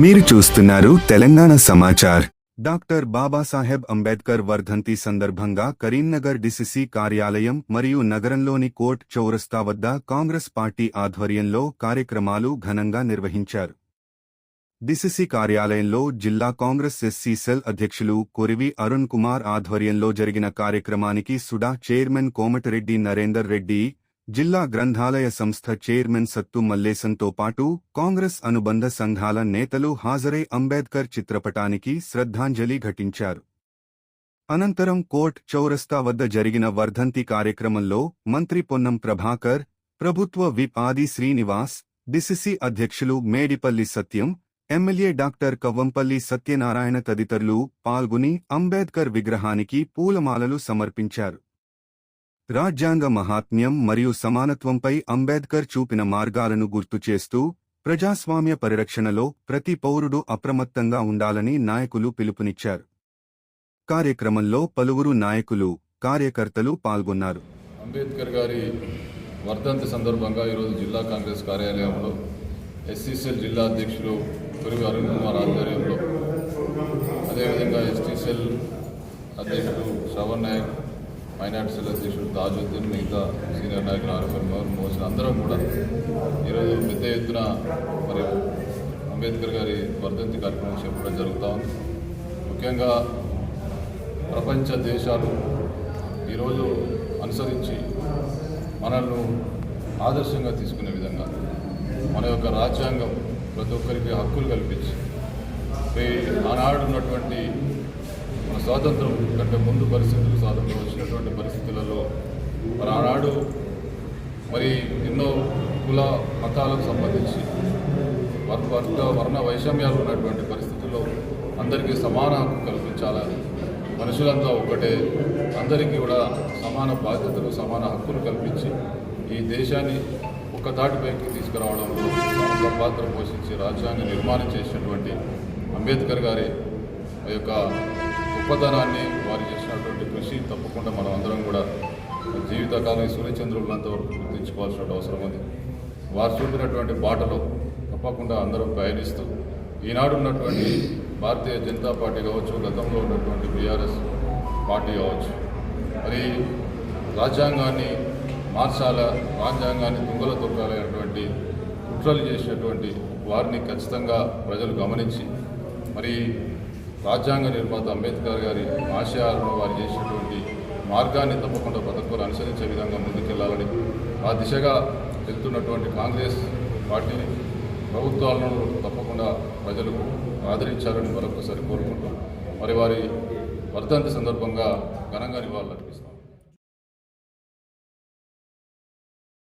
మీరు చూస్తున్నారు తెలంగాణ సమాచార్. డాక్టర్ బాబాసాహెబ్ అంబేద్కర్ వర్ధంతి సందర్భంగా కరీంనగర్ డిసిసి కార్యాలయం మరియు నగరంలోని కోర్ట్ చౌరస్తా వద్ద కాంగ్రెస్ పార్టీ ఆధ్వర్యంలో కార్యక్రమాలు ఘనంగా నిర్వహించారు. డిసిసి కార్యాలయంలో జిల్లా కాంగ్రెస్ ఎస్సీ సెల్ అధ్యక్షులు కొరివి అరుణ్ కుమార్ ఆధ్వర్యంలో జరిగిన కార్యక్రమానికి సుడా చైర్మన్ కోమటిరెడ్డి నరేందర్ రెడ్డి జిల్లా గ్రంథాలయ సంస్థ చైర్మన్ సత్తు మల్లేశంతో పాటు కాంగ్రెస్ అనుబంధ సంఘాల నేతలు హాజరై అంబేద్కర్ చిత్రపటానికి శ్రద్ధాంజలి ఘటించారు. అనంతరం కోర్ట్ చౌరస్తా వద్ద జరిగిన వర్ధంతి కార్యక్రమంలో మంత్రి పొన్నం ప్రభాకర్ ప్రభుత్వ విప్ ఆది శ్రీనివాస్ డిసిసి అధ్యక్షులు మేడిపల్లి సత్యం ఎమ్మెల్యే డాక్టర్ కవ్వంపల్లి సత్యనారాయణ తదితరులు పాల్గొని అంబేద్కర్ విగ్రహానికి పూలమాలలు సమర్పించారు. రాజ్యాంగ మహాత్మ్యం మరియు సమానత్వంపై అంబేద్కర్ చూపిన మార్గాలను గుర్తు చేస్తూ ప్రజాస్వామ్య పరిరక్షణలో ప్రతి పౌరుడు అప్రమత్తంగా ఉండాలని నాయకులు పిలుపునిచ్చారు. కార్యక్రమంలో పలువురు నాయకులు కార్యకర్తలు పాల్గొన్నారు. అంబేద్కర్ గారి వర్ధంతి సందర్భంగా ఈరోజు జిల్లా కాంగ్రెస్ కార్యాలయంలో ఎస్సీసీఎల్ జిల్లా అధ్యక్షులు కురివి అరుణ్ కుమార్ ఆధ్వర్యంలో అదేవిధంగా ఎస్టీసీఎల్ అధ్యక్షుడు శ్రవణ్ నాయక్ మైనార్టీ సెల్ అధ్యక్షుడు తాజుద్దీన్ మిగతా సీనియర్ నాయకులు ఆరిఫర్ మోసిన అందరం కూడా ఈరోజు పెద్ద ఎత్తున మరి అంబేద్కర్ గారి వర్ధంతి కార్యక్రమం చేపట్టడం జరుగుతూ ఉంది. ముఖ్యంగా ప్రపంచ దేశాలు ఈరోజు అనుసరించి మనల్ని ఆదర్శంగా తీసుకునే విధంగా మన యొక్క రాజ్యాంగం ప్రతి ఒక్కరికి హక్కులు కల్పించి ఆనాడు ఉన్నటువంటి మన స్వాతంత్రం కంటే ముందు పరిస్థితులు స్వాతంత్రం ఆనాడు మరి ఎన్నో కుల మతాలకు సంబంధించి వర్గ వర్ణ వైషమ్యాలు ఉన్నటువంటి పరిస్థితుల్లో అందరికీ సమాన హక్కు కల్పించాలని మనుషులంతా ఒకటే అందరికీ కూడా సమాన బాధ్యతలు సమాన హక్కులు కల్పించి ఈ దేశాన్ని ఒక తాటిపైకి తీసుకురావడంలో ప్రముఖ పాత్ర పోషించి రాజ్యాంగ నిర్మాణం చేసినటువంటి అంబేద్కర్ గారి ఆ యొక్క గొప్పతనాన్ని వారు చేసినటువంటి కృషి తప్పకుండా మనం అందరం కూడా జీవితకాలం ఈ సూర్యచంద్రులంత వరకు గుర్తించుకోవాల్సిన అవసరం ఉంది. వారు చూపినటువంటి బాటలో తప్పకుండా అందరూ ప్రయాణిస్తూ ఈనాడు ఉన్నటువంటి భారతీయ జనతా పార్టీ కావచ్చు గతంలో ఉన్నటువంటి బీఆర్ఎస్ పార్టీ కావచ్చు మరి రాజ్యాంగాన్ని మార్చాల రాజ్యాంగాన్ని తుంగలో తొక్కాలనేటువంటి కుట్రలు చేసినటువంటి వారిని ఖచ్చితంగా ప్రజలు గమనించి మరి రాజ్యాంగ నిర్మాత అంబేద్కర్ గారి ఆశయాలను వారు చేసినటువంటి మార్గాన్ని తప్పకుండా పథకాలు అనుసరించే విధంగా ముందుకెళ్ళాలని ఆ దిశగా వెళ్తున్నటువంటి కాంగ్రెస్ పార్టీని ప్రభుత్వాలను తప్పకుండా ప్రజలు ఆదరించాలని మరొకసారి కోరుకుంటూ మరి వారి వర్ధంతి సందర్భంగా ఘనంగా నివాళులు అర్పిస్తాం